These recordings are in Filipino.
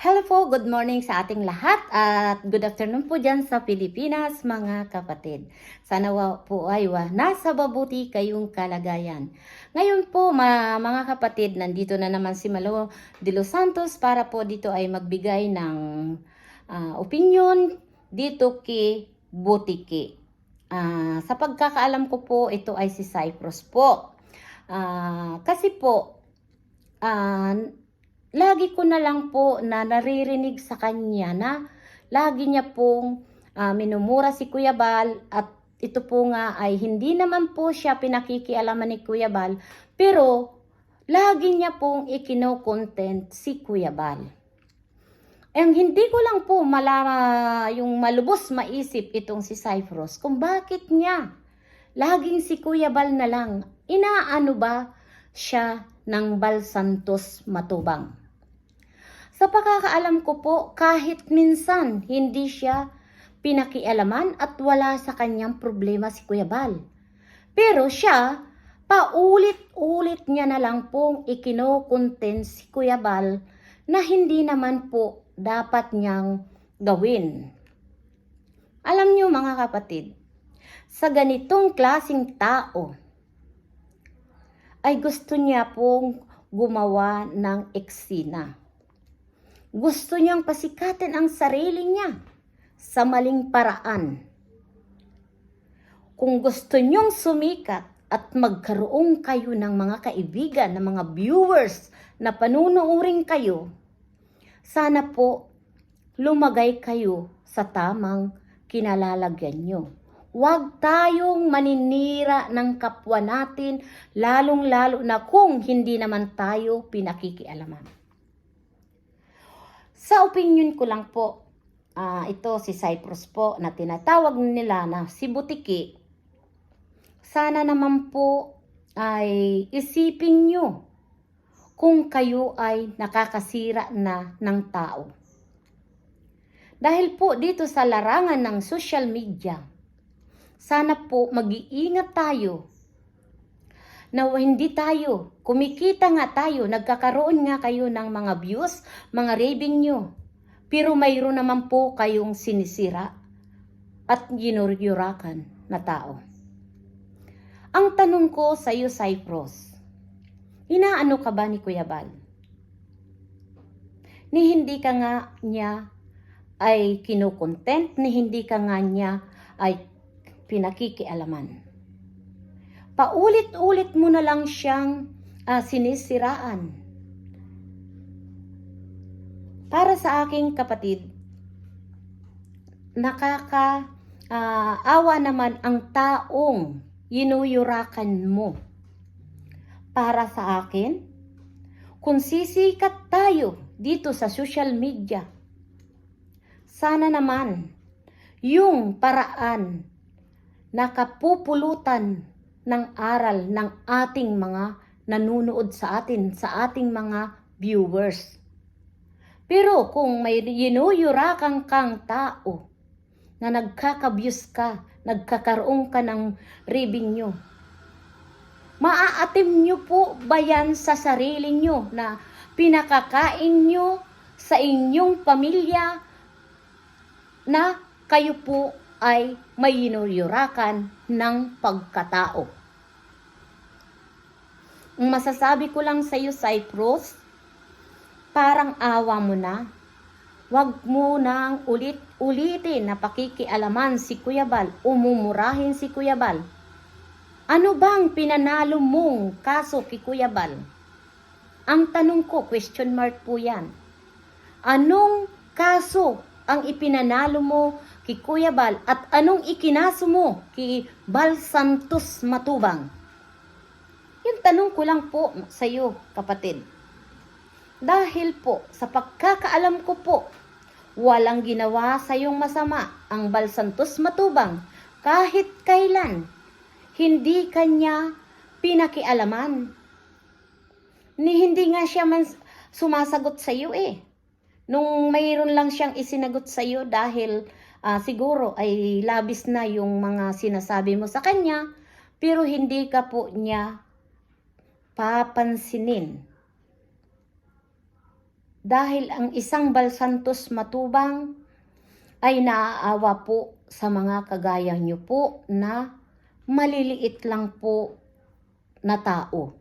Hello po, good morning sa ating lahat at good afternoon po dyan sa Pilipinas mga kapatid. Sana po ay wa, nasa mabuti kayong kalagayan. Ngayon po ma- mga kapatid, nandito na naman si Malo de los Santos para po dito ay magbigay ng ah, opinion dito kay Butiki. Ah, sa pagkakaalam ko po, ito ay si Cyprus po. Ah, kasi po, ah, lagi ko na lang po na naririnig sa kanya na lagi niya pong ah, minumura si Kuya Bal at ito po nga ay hindi naman po siya pinakikialaman ni Kuya Bal pero lagi niya pong ikino-content si Kuya Bal. Ang hindi ko lang po malama yung malubos maisip itong si Cyprus kung bakit niya laging si Kuya Bal na lang inaano ba siya ng Bal Santos Matubang. Sa pagkakaalam ko po, kahit minsan hindi siya pinakialaman at wala sa kanyang problema si Kuya Bal. Pero siya, paulit-ulit niya na lang pong ikinokontent si Kuya Bal na hindi naman po dapat niyang gawin. Alam niyo mga kapatid, sa ganitong klasing tao, ay gusto niya pong gumawa ng eksena. Gusto niyang pasikatin ang sarili niya sa maling paraan. Kung gusto niyong sumikat at magkaroon kayo ng mga kaibigan, ng mga viewers na panunuuring kayo, sana po lumagay kayo sa tamang kinalalagyan nyo. Huwag tayong maninira ng kapwa natin, lalong-lalo na kung hindi naman tayo pinakikialaman. Sa opinion ko lang po, ah, ito si Cyprus po na tinatawag nila na si Butiki, sana naman po ay isipin nyo kung kayo ay nakakasira na ng tao. Dahil po dito sa larangan ng social media, sana po mag-iingat tayo na hindi tayo, kumikita nga tayo, nagkakaroon nga kayo ng mga views, mga revenue, pero mayroon naman po kayong sinisira at ginuryurakan na tao. Ang tanong ko sa iyo, Cyprus, inaano ka ba ni Kuya Bal? Ni hindi ka nga niya ay kinukontent, ni hindi ka nga niya ay pinakikialaman. Paulit-ulit mo na lang siyang ah, sinisiraan. Para sa aking kapatid, nakaka awa naman ang taong yinuyurakan mo. Para sa akin, kung sisikat tayo dito sa social media, sana naman yung paraan na kapupulutan ng aral ng ating mga nanunood sa atin, sa ating mga viewers. Pero kung may yinuyurakan kang tao na nagkakabuse ka, nagkakaroon ka ng revenue, maaatim nyo po ba yan sa sarili nyo na pinakakain nyo sa inyong pamilya na kayo po ay may yinuyurakan ng pagkatao. Ang masasabi ko lang sa iyo, Cyprus, parang awa mo na. Huwag mo nang ulit-ulitin na pakikialaman si Kuya Bal, umumurahin si Kuya Bal. Ano bang pinanalo mong kaso kay Kuya Bal? Ang tanong ko, question mark po yan. Anong kaso ang ipinanalo mo kay Kuya Bal at anong ikinaso mo kay Bal Santos Matubang? Yung tanong ko lang po sa iyo, kapatid. Dahil po, sa pagkakaalam ko po, walang ginawa sa iyong masama ang Bal Santos Matubang kahit kailan. Hindi kanya pinakialaman. Ni hindi nga siya man sumasagot sa iyo eh. Nung mayroon lang siyang isinagot sa iyo dahil ah, siguro ay labis na yung mga sinasabi mo sa kanya, pero hindi ka po niya papansinin. dahil ang isang Balsantos matubang ay naaawa po sa mga kagaya nyo po na maliliit lang po na tao.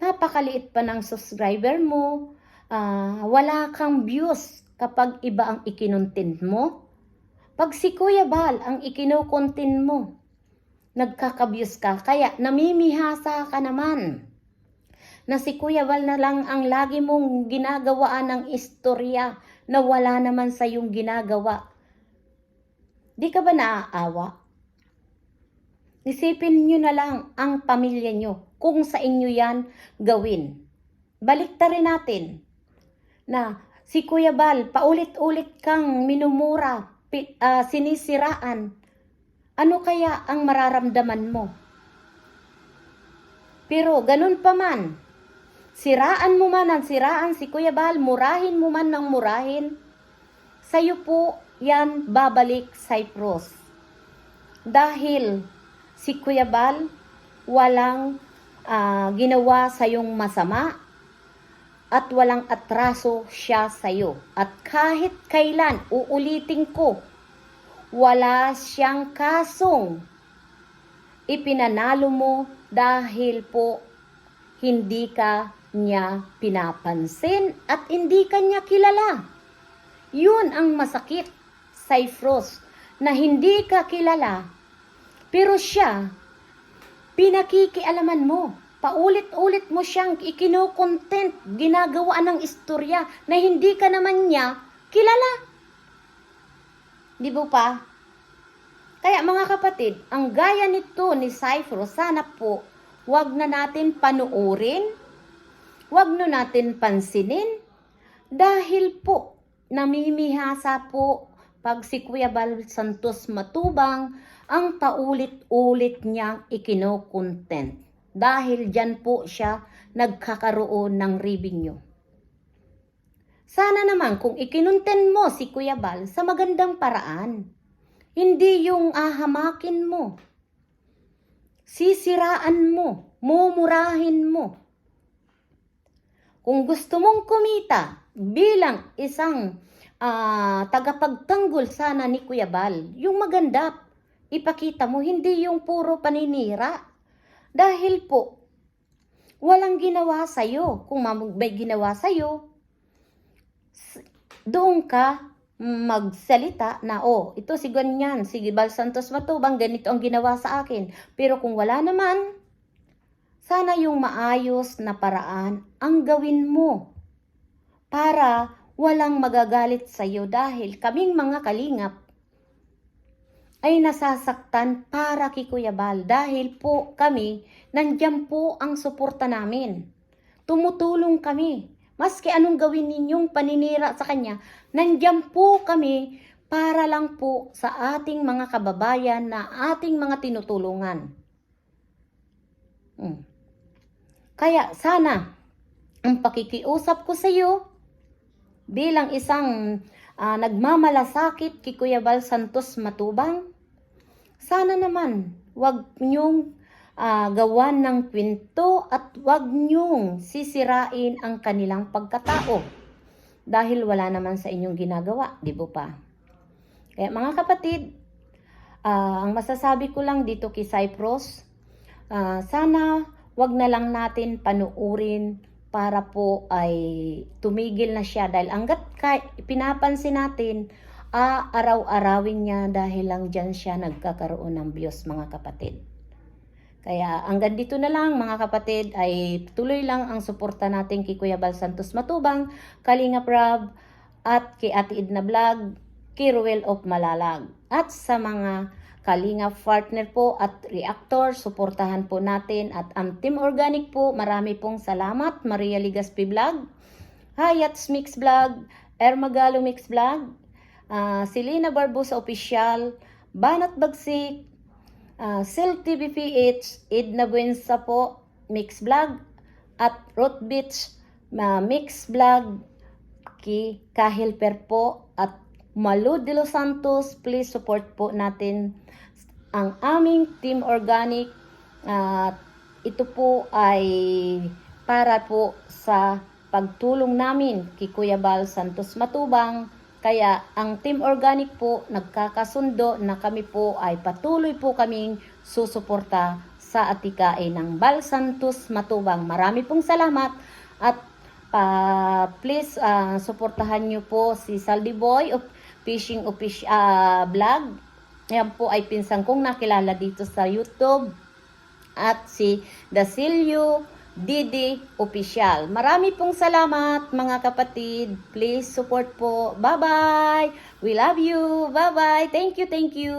Napakaliit pa ng subscriber mo, ah, wala kang views kapag iba ang ikinontent mo. Pag si Kuya Bal ang ikinokontent mo, nagkakabyos ka, kaya namimihasa ka naman na si Kuya Bal na lang ang lagi mong ginagawaan ng istorya na wala naman sa iyong ginagawa. Di ka ba naaawa? Isipin nyo na lang ang pamilya nyo kung sa inyo yan gawin. Balik rin natin na si Kuya Bal, paulit-ulit kang minumura, pi- ah, sinisiraan. Ano kaya ang mararamdaman mo? Pero ganun pa man, siraan mo man ang siraan si Kuya Bal, murahin mo man ng murahin, sa'yo po yan babalik Cyprus. Dahil si Kuya Bal walang ah, ginawa sa yung masama at walang atraso siya sa iyo. At kahit kailan, uulitin ko, wala siyang kasong ipinanalo mo dahil po hindi ka niya pinapansin at hindi ka niya kilala. Yun ang masakit, Cyphros, na hindi ka kilala, pero siya, pinakikialaman mo. Paulit-ulit mo siyang ikinokontent, ginagawa ng istorya na hindi ka naman niya kilala. Di ba pa? Kaya mga kapatid, ang gaya nito ni Cyphro, sana po, wag na natin panuorin, wag na natin pansinin, dahil po, namimihasa po pag si Kuya Bal Santos Matubang ang paulit-ulit niyang ikinokontent. Dahil dyan po siya nagkakaroon ng revenue. Sana naman kung ikinunten mo si Kuya Bal sa magandang paraan. Hindi yung ahamakin mo. Sisiraan mo. Mumurahin mo. Kung gusto mong kumita bilang isang ah, tagapagtanggol sana ni Kuya Bal, yung maganda, ipakita mo, hindi yung puro paninira. Dahil po, walang ginawa sa'yo. Kung may ginawa sa'yo, doon ka magsalita na, oh, ito si ganyan, si Bal Santos Matubang, ganito ang ginawa sa akin. Pero kung wala naman, sana yung maayos na paraan ang gawin mo para walang magagalit sa iyo dahil kaming mga kalingap ay nasasaktan para kay Kuya Bal dahil po kami, nandiyan po ang suporta namin. Tumutulong kami. Maski anong gawin ninyong paninira sa kanya, nandiyan po kami para lang po sa ating mga kababayan na ating mga tinutulungan. Mm. Kaya sana, ang pakikiusap ko sa iyo bilang isang ah, nagmamalasakit kay Kuya Bal Santos Matubang, sana naman wag niyong ah, gawan ng kwento at wag niyong sisirain ang kanilang pagkatao dahil wala naman sa inyong ginagawa, di ba pa? Kaya mga kapatid, ah, ang masasabi ko lang dito kay Cyprus, ah, sana wag na lang natin panuurin para po ay tumigil na siya dahil hanggat ka, pinapansin natin, ah, araw-arawin niya dahil lang dyan siya nagkakaroon ng Diyos mga kapatid. Kaya hanggang dito na lang mga kapatid ay tuloy lang ang suporta natin kay Kuya Bal Santos Matubang, Kalinga Prab at kay Ate Idna Vlog, kay Ruel of Malalag at sa mga Kalinga partner po at reactor, suportahan po natin at ang Team Organic po, marami pong salamat. Maria Ligaspi Vlog, Hayats Mix Vlog, Ermagalo Mix Vlog, ah, Selena Barbosa Official, Banat Bagsik, uh, Sil TV PH, Edna Buensa po, Mix Vlog, at Root Beach, uh, Mix Vlog, ki Kahilper po, at Malu de los Santos, please support po natin ang aming Team Organic. At ito po ay para po sa pagtulong namin kay Kuya Bal Santos Matubang. Kaya ang Team Organic po nagkakasundo na kami po ay patuloy po kaming susuporta sa atikain ng Bal Santos Matubang. Marami pong salamat at pa please ah, suportahan niyo po si Saldi Boy of Fishing Office ah, Vlog. Yan po ay pinsang kong nakilala dito sa YouTube at si Dasilio Didi Official. Marami pong salamat mga kapatid. Please support po. Bye-bye. We love you. Bye-bye. Thank you, thank you.